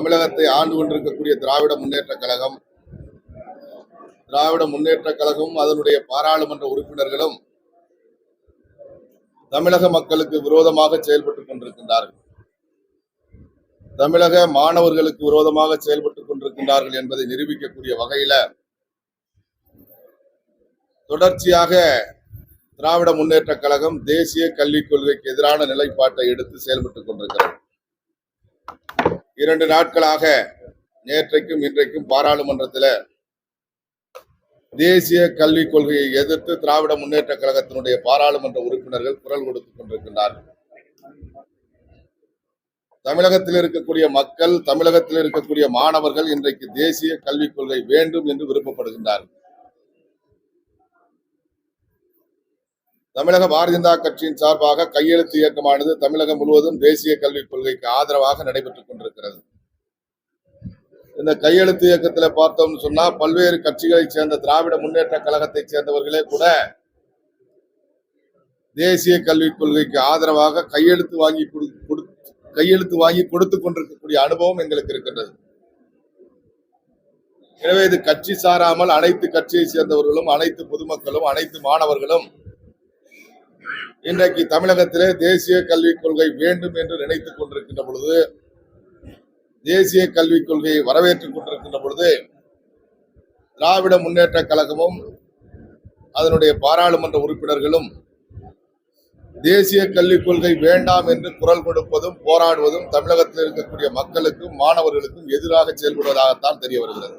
தமிழகத்தை ஆண்டு கொண்டிருக்கக்கூடிய திராவிட முன்னேற்ற கழகம் திராவிட முன்னேற்ற கழகமும் அதனுடைய பாராளுமன்ற உறுப்பினர்களும் தமிழக மக்களுக்கு விரோதமாக செயல்பட்டுக் கொண்டிருக்கின்றார்கள். தமிழக மாணவர்களுக்கு விரோதமாக செயல்பட்டுக் கொண்டிருக்கின்றார்கள் என்பதை நிரூபிக்கக்கூடிய வகையில தொடர்ச்சியாக திராவிட முன்னேற்ற கழகம் தேசிய கல்விக் கொள்கைக்கு எதிரான நிலைப்பாட்டை எடுத்து செயல்பட்டுக் கொண்டிருக்கிறது. இரண்டு நாட்களாக நேற்றைக்கும் இன்றைக்கும் பாராளுமன்றத்தில் தேசிய கல்விக் கொள்கையை எதிர்த்து திராவிட முன்னேற்ற கழகத்தினுடைய பாராளுமன்ற உறுப்பினர்கள் குரல் கொடுத்துக் கொண்டிருக்கின்றார்கள் தமிழகத்தில் இருக்கக்கூடிய மக்கள் தமிழகத்தில் இருக்கக்கூடிய மாணவர்கள் இன்றைக்கு தேசிய கல்விக் கொள்கை வேண்டும் என்று விருப்பப்படுகின்றார்கள். தமிழக பாரதிய ஜனதா கட்சியின் சார்பாக கையெழுத்து இயக்கமானது தமிழகம் முழுவதும் தேசிய கல்விக் கொள்கைக்கு ஆதரவாக நடைபெற்றுக் கொண்டிருக்கிறது. இந்த கையெழுத்து இயக்கத்தில் பார்த்தோம்னு சொன்னா பல்வேறு கட்சிகளைச் சேர்ந்த திராவிட முன்னேற்ற கழகத்தைச் சேர்ந்தவர்களே கூட தேசிய கல்விக் கொள்கைக்கு ஆதரவாக கையெழுத்து வாங்கி கொடு- கொடு- கையெழுத்து வாங்கி கொடுத்து கொண்டிருக்கக்கூடிய அனுபவம் எங்களுக்கு இருக்கின்றது. எனவே இது கட்சி சாராமல் அனைத்து கட்சியை சேர்ந்தவர்களும் அனைத்து பொதுமக்களும் அனைத்து மாணவர்களும் இன்றைக்கு தமிழகத்திலே தேசிய கல்விக் கொள்கை வேண்டும் என்று நினைத்துக் கொண்டிருக்கின்ற பொழுது தேசிய கல்விக் கொள்கையை வரவேற்றுக் கொண்டிருக்கின்ற பொழுது திராவிட முன்னேற்ற கழகமும் அதனுடைய பாராளுமன்ற உறுப்பினர்களும் தேசிய கல்விக் கொள்கை வேண்டாம் என்று குரல் கொடுப்பதும் போராடுவதும் தமிழகத்தில் இருக்கக்கூடிய மக்களுக்கும் மாணவர்களுக்கும் எதிராக செயல்படுவதாகத்தான் தெரிய வருகிறது.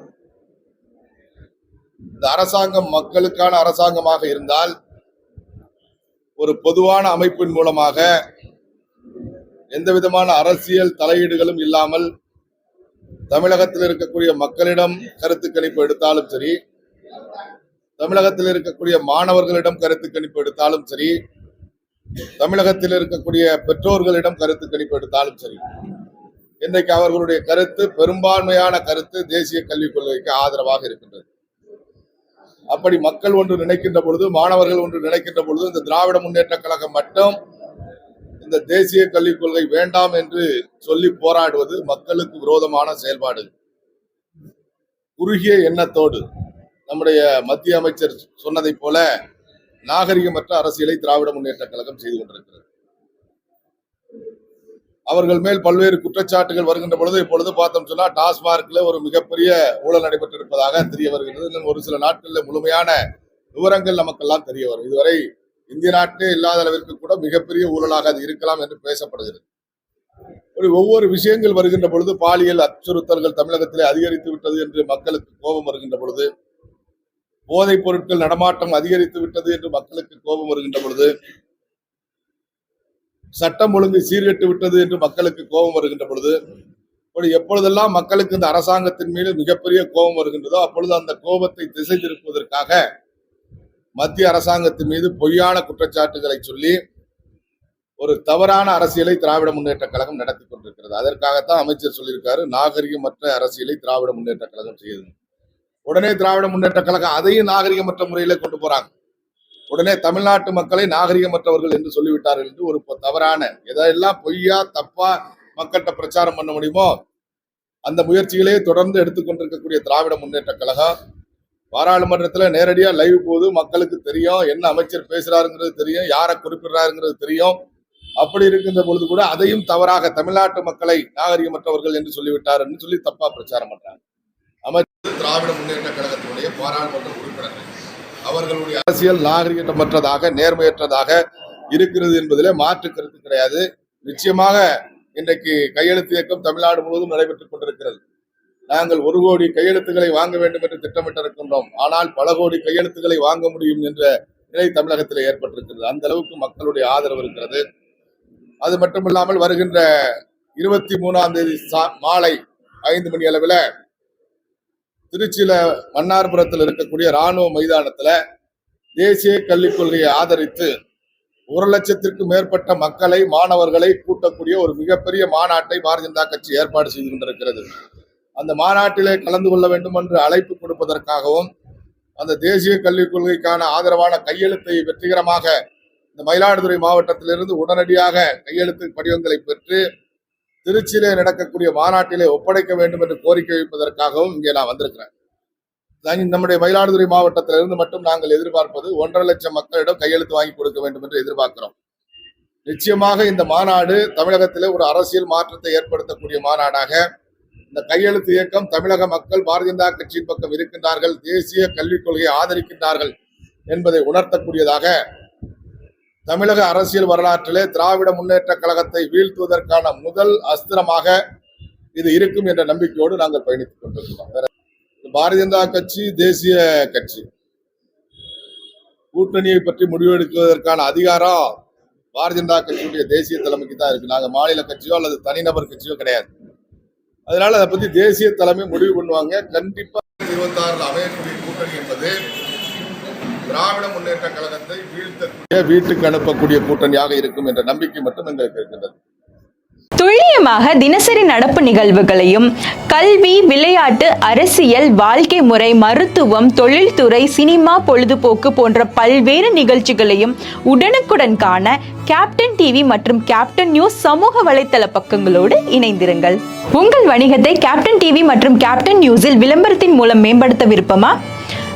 இந்த அரசாங்கம் மக்களுக்கான அரசாங்கமாக இருந்தால் ஒரு பொதுவான அமைப்பின் மூலமாக எந்த விதமான அரசியல் தலையீடுகளும் இல்லாமல் தமிழகத்தில் இருக்கக்கூடிய மக்களிடம் கருத்து கணிப்பு எடுத்தாலும் சரி தமிழகத்தில் இருக்கக்கூடிய மாணவர்களிடம் கருத்து கணிப்பு எடுத்தாலும் சரி தமிழகத்தில் இருக்கக்கூடிய பெற்றோர்களிடம் கருத்து கணிப்பு எடுத்தாலும் சரி இன்றைக்கு அவர்களுடைய கருத்து பெரும்பான்மையான கருத்து தேசிய கல்விக் கொள்கைக்கு ஆதரவாக இருக்கின்றது. அப்படி மக்கள் ஒன்று நினைக்கின்ற பொழுது மாணவர்கள் ஒன்று நினைக்கின்ற பொழுது இந்த திராவிட முன்னேற்ற கழகம் மட்டும் இந்த தேசிய கல்விக் கொள்கை வேண்டாம் என்று சொல்லி போராடுவது மக்களுக்கு விரோதமான செயல்பாடு. குறுகிய எண்ணத்தோடு நம்முடைய மத்திய அமைச்சர் சொன்னதைப் போல நாகரிகமற்ற அரசியலை திராவிட முன்னேற்ற கழகம் செய்து கொண்டிருக்கிறது. அவர்கள் மேல் பல்வேறு குற்றச்சாட்டுகள் வருகின்ற பொழுது இப்பொழுது பார்த்தோம் சொன்னா டாஸ்மார்க்ல ஒரு மிகப்பெரிய ஊழல் நடைபெற்றிருப்பதாக தெரிய வருகிறது இன்னும் ஒரு சில நாட்களில் முழுமையான விவரங்கள் நமக்கெல்லாம் தெரிய வரும். இதுவரை இந்திய நாட்டிலே இல்லாத அளவிற்கு கூட மிகப்பெரிய ஊழலாக அது இருக்கலாம் என்று பேசப்படுகிறது. ஒரு ஒவ்வொரு விஷயங்கள் வருகின்ற பொழுது பாலியல் அச்சுறுத்தல்கள் தமிழகத்திலே அதிகரித்து விட்டது என்று மக்களுக்கு கோபம் வருகின்ற பொழுது போதைப் பொருட்கள் நடமாட்டம் அதிகரித்து விட்டது என்று மக்களுக்கு கோபம் வருகின்ற பொழுது சட்டம் ஒழுங்கு சீர்கெட்டு விட்டது என்று மக்களுக்கு கோபம் வருகின்ற பொழுது இப்படி எப்பொழுதெல்லாம் மக்களுக்கு இந்த அரசாங்கத்தின் மீது மிகப்பெரிய கோபம் வருகின்றதோ அப்பொழுது அந்த கோபத்தை திசை திருப்புவதற்காக மத்திய அரசாங்கத்தின் மீது பொய்யான குற்றச்சாட்டுகளை சொல்லி ஒரு தவறான அரசியலை திராவிட முன்னேற்ற கழகம் நடத்தி கொண்டிருக்கிறது. அதற்காகத்தான் அமைச்சர் சொல்லியிருக்காரு நாகரிகமற்ற அரசியலை திராவிட முன்னேற்ற கழகம் செய்யுது உடனே திராவிட முன்னேற்ற கழகம் அதையும் நாகரிகமற்ற முறையில கொண்டு போறாங்க. உடனே தமிழ்நாட்டு மக்களை நாகரிகமற்றவர்கள் என்று சொல்லிவிட்டார்கள் என்று ஒரு தவறான எதெல்லாம் பொய்யா தப்பா மக்கள்கிட்ட பிரச்சாரம் பண்ண முடியுமோ அந்த முயற்சிகளே தொடர்ந்து எடுத்துக்கொண்டிருக்கக்கூடிய திராவிட முன்னேற்ற கழகம் பாராளுமன்றத்தில் நேரடியாக லைவ் போது மக்களுக்கு தெரியும் என்ன அமைச்சர் பேசுறாருங்கிறது தெரியும் யாரை குறிப்பிடுறாருங்கிறது தெரியும். அப்படி இருக்கின்ற பொழுது கூட அதையும் தவறாக தமிழ்நாட்டு மக்களை நாகரிகமற்றவர்கள் என்று சொல்லிவிட்டார் என்று சொல்லி தப்பா பிரச்சாரம் பண்றாங்க. அமைச்சர் திராவிட முன்னேற்ற கழகத்தினுடைய பாராளுமன்ற உறுப்பினர்கள். அவர்களுடைய அரசியல் நாகரிகமற்றதாக நேர்மையற்றதாக இருக்கிறது என்பதிலே மாற்று கருத்து கிடையாது. நிச்சயமாக இன்றைக்கு கையெழுத்து இயக்கம் தமிழ்நாடு முழுவதும் நடைபெற்றுக் கொண்டிருக்கிறது. நாங்கள் ஒரு கோடி கையெழுத்துக்களை வாங்க வேண்டும் என்று திட்டமிட்டிருக்கின்றோம். ஆனால் பல கோடி கையெழுத்துக்களை வாங்க முடியும் என்ற நிலை தமிழகத்தில் ஏற்பட்டிருக்கிறது. அந்த அளவுக்கு மக்களுடைய ஆதரவு இருக்கிறது. அது மட்டுமில்லாமல் வருகின்ற இருபத்தி மூணாம் தேதி சா- மாலை ஐந்து மணி அளவில் திருச்சியில மன்னார்புரத்தில் இருக்கக்கூடிய ராணுவ மைதானத்துல தேசிய கல்விக் கொள்கையை ஆதரித்து ஒரு லட்சத்திற்கும் மேற்பட்ட மக்களை மாணவர்களை கூட்டக்கூடிய ஒரு மிகப்பெரிய மாநாட்டை பாரதிய ஜனதா கட்சி ஏற்பாடு செய்து கொண்டிருக்கிறது அந்த மாநாட்டிலே கலந்து கொள்ள வேண்டும் என்று அழைப்பு கொடுப்பதற்காகவும் அந்த தேசிய கல்விக் கொள்கைக்கான ஆதரவான கையெழுத்தை வெற்றிகரமாக இந்த மயிலாடுதுறை மாவட்டத்திலிருந்து உடனடியாக கையெழுத்து படிவங்களை பெற்று திருச்சியிலே நடக்கக்கூடிய மாநாட்டிலே ஒப்படைக்க வேண்டும் என்று கோரிக்கை வைப்பதற்காகவும் இங்கே நான் வந்திருக்கிறேன். நம்முடைய மயிலாடுதுறை மாவட்டத்திலிருந்து மட்டும் நாங்கள் எதிர்பார்ப்பது ஒன்றரை லட்சம் மக்களிடம் கையெழுத்து வாங்கி கொடுக்க வேண்டும் என்று எதிர்பார்க்கிறோம். நிச்சயமாக இந்த மாநாடு தமிழகத்திலே ஒரு அரசியல் மாற்றத்தை ஏற்படுத்தக்கூடிய மாநாடாக இந்த கையெழுத்து இயக்கம் தமிழக மக்கள் பாரதிய ஜனதா கட்சியின் பக்கம் இருக்கின்றார்கள் தேசிய கல்விக் கொள்கையை ஆதரிக்கின்றார்கள் என்பதை உணர்த்தக்கூடியதாக தமிழக அரசியல் வரலாற்றிலே திராவிட முன்னேற்ற கழகத்தை வீழ்த்துவதற்கான முதல் அஸ்திரமாக இது இருக்கும் என்ற நம்பிக்கையோடு நாங்கள் பயணித்துக் கொண்டிருக்கிறோம். பாரதிய ஜனதா கட்சி தேசிய கட்சி. கூட்டணியை பற்றி முடிவெடுக்குவதற்கான அதிகாரம் பாரதிய ஜனதா கட்சியுடைய தேசிய தலைமைக்கு தான் இருக்கு. நாங்கள் மாநில கட்சியோ அல்லது தனிநபர் கட்சியோ கிடையாது. அதனால அதை பத்தி தேசிய தலைமை முடிவு பண்ணுவாங்க. கண்டிப்பா இருபத்தி அமையக்கூடிய கூட்டணி என்பது திராவிட முன்னேற்ற கழகத்தை வீழ்த்தக்கூடிய வீட்டுக்கு அனுப்பக்கூடிய கூட்டணியாக இருக்கும் என்ற நம்பிக்கை மட்டும் எங்களுக்கு இருக்கின்றது. துல்லியமாக தினசரி நடப்பு நிகழ்வுகளையும் கல்வி விளையாட்டு அரசியல் வாழ்க்கை முறை மருத்துவம் தொழில்துறை சினிமா பொழுதுபோக்கு போன்ற பல்வேறு நிகழ்ச்சிகளையும் உடனுக்குடன் காண கேப்டன் டிவி மற்றும் கேப்டன் நியூஸ் சமூக வலைத்தள பக்கங்களோடு இணைந்திருங்கள். உங்கள் வணிகத்தை கேப்டன் டிவி மற்றும் கேப்டன் நியூஸில் விளம்பரத்தின் மூலம் மேம்படுத்த விருப்பமா?